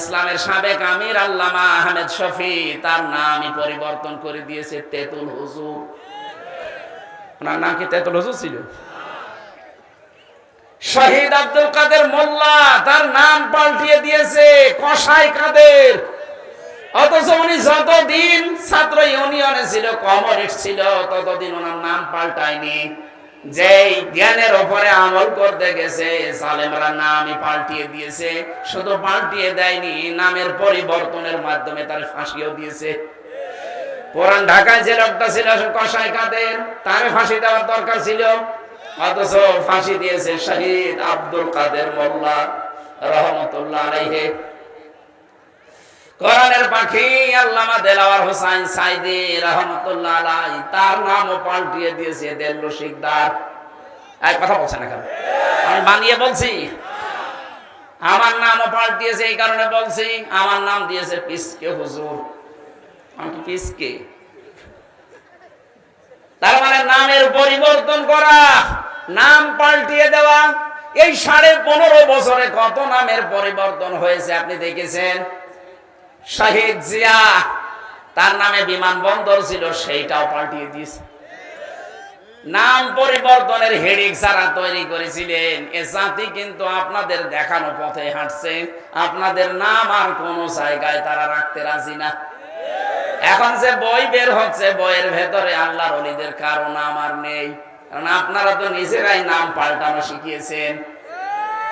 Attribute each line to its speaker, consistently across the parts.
Speaker 1: ইসলামের সাবেক আমির আল্লামা আহমেদ শফি, তার নামই পরিবর্তন করে দিয়েছে, তেতুল হুজুর। ওনার নাম কি তেতুল হুজুর ছিল? শহীদ আব্দুল কাদের মোল্লা, তার নাম পাল্টিয়ে দিয়েছে, কসাই কাদের। অথচ উনি যতদিন ছাত্র ইউনিয়নে ছিল, কমরেড ছিল, ততদিন ওনার নাম পাল্টায়নি। যেই জ্ঞানের ওপরে আমল করতে গেছে, সালেমরা নামই পাল্টিয়ে দিয়েছে। শুধু পাল্টিয়ে দেয়নি, নামের পরিবর্তনের মাধ্যমে তার ফাঁসিও দিয়েছে। পুরান ঢাকায় যে লোকটা ছিল কসাই কাদের? তার ফাঁসি দেওয়ার দরকার ছিল। অথচ ফাঁসি দিয়েছে শহীদ আব্দুল কাদের মোল্লা, রহমতুল্লাহ আলাইহে। কোরআনের পাখি আল্লামা দেলাওয়ার হোসাইন সাইদি রহমতুল্লাহ আলাই, তার নামও পাল্টিয়ে দিয়েছে দেল্লু শিকদার এক কথা বলছেন এখন আমি বানিয়ে বলছি। আমার নামও পাল্টিয়েছে, এই কারণে বলছি, আমার নাম দিয়েছে পিসকে হুজুর। আমি কি পিসকে? তার মানে নামের পরিবর্তন করা, নাম পাল্টিয়ে দেওয়া, এই সাড়ে পনেরো বছরে কত নামের পরিবর্তন হয়েছে আপনি দেখেছেন? শাহিদ জিয়া, তার নামে বিমানবন্দর ছিল, সেইটাও পাল্টিয়ে দিয়েছে। নাম পরিবর্তনের হেডিক যারা তৈরি করেছিলেন, এ জাতি কিন্তু আপনাদের দেখানো পথে হাঁটছে। আপনাদের নাম আর কোন জায়গায় তারা রাখতে রাজি না। এখন যে বই বের হচ্ছে, বইয়ের ভেতরে আল্লাহর অলিদের কারও নাম আর নেই। কারণ আপনারা তো নিজেরাই নাম পাল্টানো শিখিয়েছেন।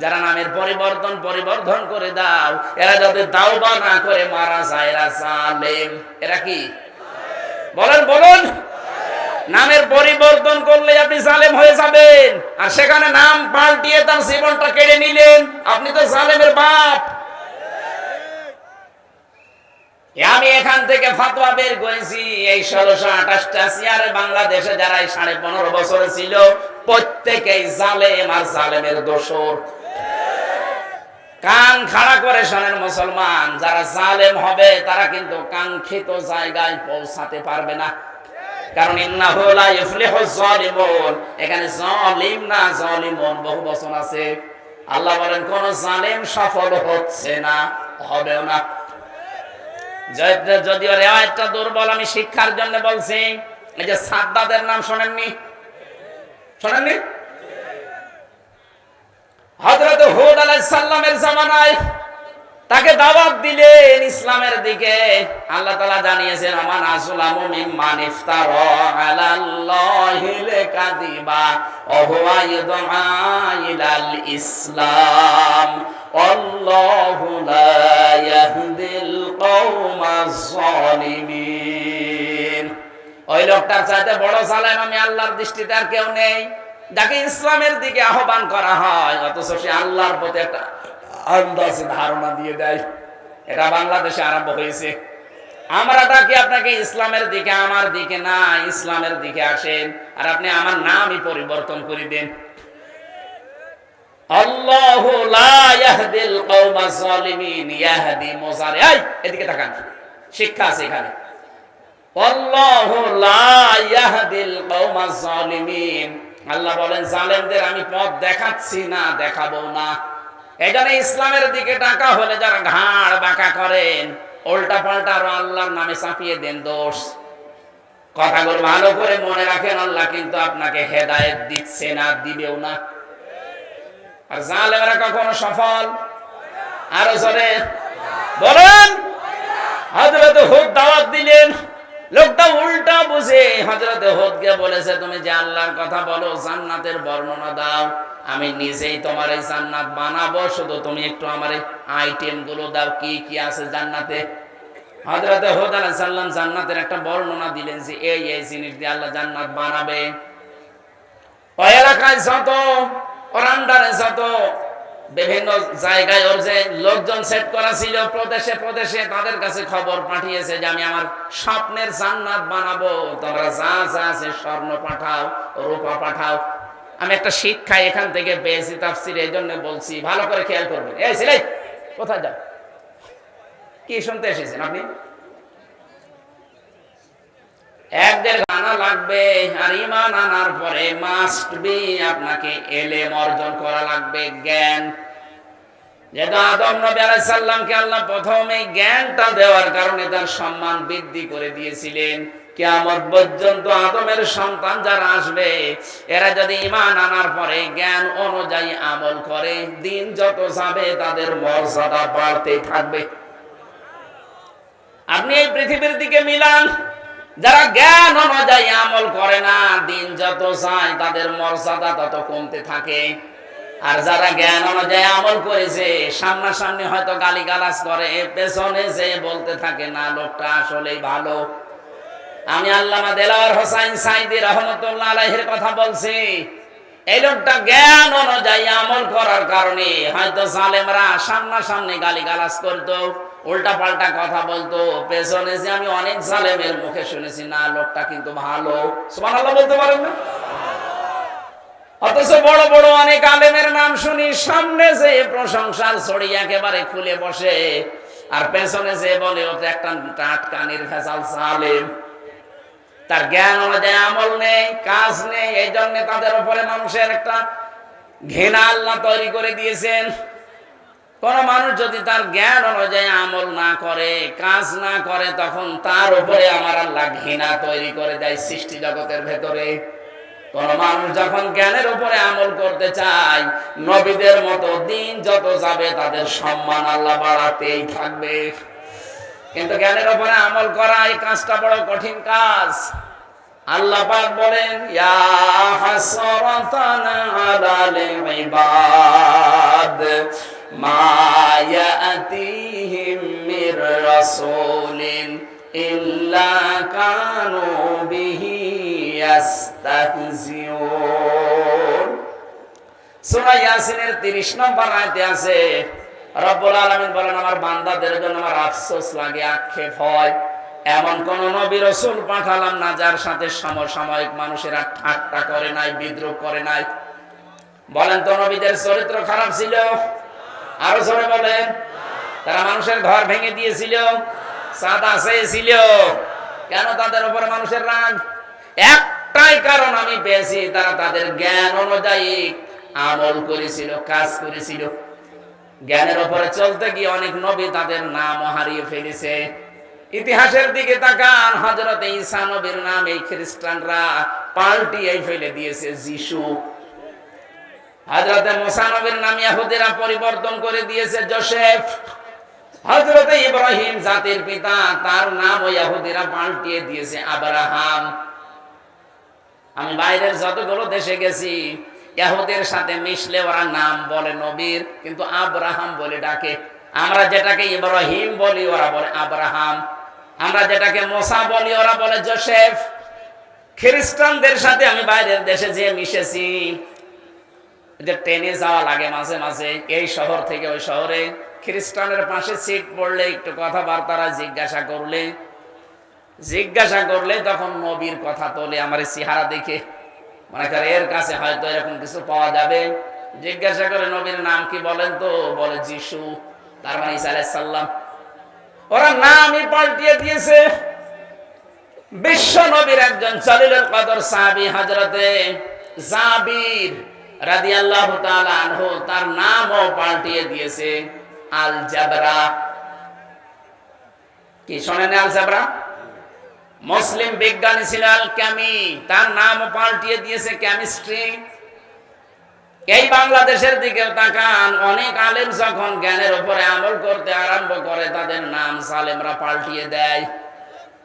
Speaker 1: যারা নামের পরিবর্তন পরিবর্তন করে দাও, এরা যাতে তাওবা না করে মারা যায়, এরা জালেম। এরা কি? বলেন, বলুন। নামের পরিবর্তন করলে আপনি জালেম হয়ে যাবেন। আর সেখানে নাম পাল্টিয়ে তার জীবনটা কেড়ে নিলেন। আপনি তো জালেমের বাপ। আমি এখান থেকে ফাতোয়া বের করেছি, এই ষোলোশো আঠাশটা সিয়ারে বাংলাদেশে যারা সাড়ে পনেরো বছর ছিল, প্রত্যেকেই জালেম আর জালেমের দোষর। কান খাড়া করে শোনেন মুসলমান, যারা জালেম হবে, তারা কিন্তু কাঙ্ক্ষিত জায়গায় পৌঁছাতে পারবে না। কারণ এখানে জালিম না জালিমুন, বহু বচন আছে। আল্লাহ বলেন, কোন জালিম সফল হচ্ছে না, হবেও না। যদিও রেওয়ায়তটা দুর্বল, আমি শিক্ষার জন্য বলছি, এই যে সাদ্দাদের নাম শোনেননি? শোনেননি? হযরত হুদ সালামের জামানায় তাকে দাওয়াত দিলেন ইসলামের দিকে। আল্লাহ তাআলা জানিয়েছেন, আমান আসলামু মিম্মান ইফতারা আলাল্লাহিল কাযিবা ওয়া হুয়া ইদআ ইলাল ইসলাম, আল্লাহু লা ইয়াহদিল কওমাজ জালিমিন ওই লোকটার চাইতে বড় জালেম আমি আল্লাহর দৃষ্টিতে আর কেউ নেই। যাকে ইসলামের দিকে আহ্বান করা হয়, অথচ সে আল্লাহর প্রতি একটা আন্দাজে, ধারণা দিয়ে দেয়। এটা বাংলাদেশে আরম্ভ হয়েছে। আমরা ডাকি আপনাকে ইসলামের দিকে, আমার দিকে না, ইসলামের দিকে আসেন। আর আপনি আমার নামই পরিবর্তন করে দেন। শিক্ষা আল্লাহ বলেন, জালেমদের আমি পথ দেখাচ্ছি না, দেখাবো না। এখানে ইসলামের দিকে টাকা হলে যারা ঘাড় বাঁকা করেন উল্টা পাল্টা আরও আল্লাহর নামে চাপিয়ে দেন দোষ। কথাগুলো ভালো করে মনে রাখেন, আল্লাহ কিন্তু আপনাকে হেদায়েত দিচ্ছে না, দিবেও না। আর জালেমরা কখনো সফল? আরও জোরে। বলেন, হযরত হুদ দাওয়াত দিলেন। লোকটা উল্টা বুঝে হযরত হুদকে বলেছে, তুমি যে আল্লাহর কথা বলো, জান্নাতের বর্ণনা দাও। আমি নিজেই তোমার এই জান্নাত বানাবো। শুধু তুমি একটু আমার এই আইটেমগুলো দাও। কি কি আছে জান্নাতে? হযরত হোদ আলাইহিস সালাম জান্নাতের একটা বর্ণনা দিলেন যে, এই এই জিনিস দিয়ে আল্লাহ জান্নাত বানাবে। ওই এলাকায় যত ওর আন্ডারে যত বিভিন্ন জায়গায় ওর যে লোকজন সেট করা ছিল, প্রদেশে প্রদেশে তাদের কাছে খবর পাঠিয়েছে যে, আমি আমার স্বপ্নের জান্নাত বানাবো। তোমরা যা যা আছে স্বর্ণ পাঠাও, রূপা পাঠাও। আমি একটা শিক্ষা এখান থেকে পেয়েছি তাফসির, এই জন্য বলছি, ভালো করে খেয়াল করবেন। এই ছেলে কোথায় যাও? কি শুনতে এসেছেন আপনি? লাগবে আর ইমান আনার পরে মাস্ট বি আপনাকে অর্জন করা লাগবে, জ্ঞান। যেহেতু আদম নবী আলাইহিস সালামকে আল্লাহ প্রথমে জ্ঞানটা দেওয়ার কারণে তার সম্মান বৃদ্ধি করে দিয়েছিলেন। পর্যন্ত আদমের সন্তান যারা আসবে, এরা যদি ইমান আনার পরে জ্ঞান অনুযায়ী আমল করে, দিন যত যাবে তাদের মর্যাদা বাড়তেই থাকবে। আপনি এই পৃথিবীর দিকে মিলান যারা জ্ঞান অনুযায়ী আমল করে না, দিন যত যায় তাদের মর্যাদা তত কমতে থাকে। আর যারা জ্ঞান অনুযায়ী আমল করেছে, সামনাসামনি হয়তো গালি গালাজ করে, পেছনে যে বলতে থাকে, না, লোকটা আসলেই ভালো। আমি আল্লামা দেলাওয়ার হোসাইন সাইদি রহমতুল্লাহ আলাইহির কথা বলছি, এই লোকটা জ্ঞান অনুযায়ী আমল করার কারণে হয়তো জালেমরা সামনাসামনি গালি গালাজ করতো। উল্টা পাল্টা কথা বলতো। পেছনে যে আমি অনেক জালেমের মুখে শুনেছি, না, লোকটা কিন্তু ভালো। সুবহানাল্লাহ বলতে পারেন না? অথচ বড় বড় অনেক আলেমের নাম শুনি, সামনে যে প্রশংসার ছড়ি একেবারে খুলে বসে। আর পেছনে যে বলে, ও তো একটা টাটকা নির্ভেজাল জালেম। তার জ্ঞান অনুযায়ী আমল নেই, কাজ নেই এই জন্য তাদের উপরে মানুষের একটা ঘৃণা আল্লাহ তৈরি করে দিয়েছেন। কোন মানুষ যদি তার জ্ঞান অনুযায়ী আমল না করে, কাজ না করে, তখন তার উপরে আমার আল্লাহ ঘৃণা তৈরি করে দেয় সৃষ্টি জগতের ভেতরে। কোন মানুষ যখন জ্ঞানের উপরে আমল করতে চায়, নবীদের মতো দিন যত যাবে তাদের সম্মান আল্লাহ বাড়াতেই থাকবে। কিন্তু জ্ঞানের উপরে আমল করা এই কাজটা বড় কঠিন কাজ। আল্লাহ বলেন, ইয়া বিহি ইয়াস্তাহজিউন। সূরা ইয়াসিনের 30 নম্বর আয়াতে আছে, রব্বুল আলামিন বলেন, আমার বান্দাদের জন্য আমার আফসোস লাগে, আক্ষেপ হয়। এমন কোন নবী রসুল পাঠালাম না, যার সাথে সমসাময়িক মানুষেরা ঠাট্টা করে নাই বিদ্রোহ করে নাই। বলেন তো, নবীদের চরিত্র খারাপ ছিল? আরও জোরে বলেন। তারা মানুষের ঘর ভেঙে দিয়েছিল কেন তাদের উপরে মানুষের রাগ? একটাই কারণ আমি পেয়েছি, তারা তাদের জ্ঞান অনুযায়ী আমল করেছিল, কাজ করেছিল। জ্ঞানের উপরে চলতে গিয়ে অনেক নবী তাদের নাম হারিয়ে ফেলেছে। ইতিহাসের দিকে তাকান হজরত ঈসা নবীর নাম এই খ্রিস্টানরা পাল্টিয়ে ফেলে দিয়েছে, যিশু। হজরতে মোসা নবীর নাম ইয়াহুদিরা পরিবর্তন করে দিয়েছে, জোসেফ। হজরতে ইব্রাহিম জাতির পিতা, তার নাম ইয়াহুদিরা পাল্টিয়ে দিয়েছে, আব্রাহাম। আমি বাইরের যতগুলো দেশে গেছি, ইয়াহুদের সাথে মিশলে ওরা নাম বলে নবীর, কিন্তু আব্রাহাম বলে ডাকে। আমরা যেটাকে ইব্রাহিম বলি, ওরা বলে আব্রাহাম। আমরা যেটাকে মোসা বলি, ওরা বলে জোসেফ। খ্রিস্টানদের সাথে আমি বাইরের দেশে যেয়ে মিশেছি। যে ট্রেনে যাওয়া লাগে মাঝে মাঝে। এই শহর থেকে ওই শহরে খ্রিস্টানের পাশে সিট পড়লে একটু কথাবার্তারা জিজ্ঞাসা করলে। জিজ্ঞাসা করলে তখন নবীর কথা তোলে, আমার চেহারা দেখে। মনে করে এর কাছে হয়তো এরকম কিছু পাওয়া যাবে। জিজ্ঞাসা করে নবীর নাম কি বলেন তো? বলে যিশু, তার মানে আলাইসাল্লাম ওরা নামই পাল্টিয়ে দিয়েছে। বিশ্ব নবীর একজন চলিলের কদর সাহাবি হজরতে জাবির রাদিয়াল্লাহু তাআলা আনহু তার নামও পাল্টিয়ে দিয়েছে আল জাবরা কি আল জাবরা মুসলিম বিজ্ঞানী ছিল আল ক্যামি তার নাম পাল্টিয়ে দিয়েছে কেমিস্ট্রি। এই বাংলাদেশের দিকে তাকান, অনেক আলেম যখন জ্ঞানের উপরে আমল করতে আরম্ভ করে, তাদের নাম সালেমরা পাল্টিয়ে দেয়।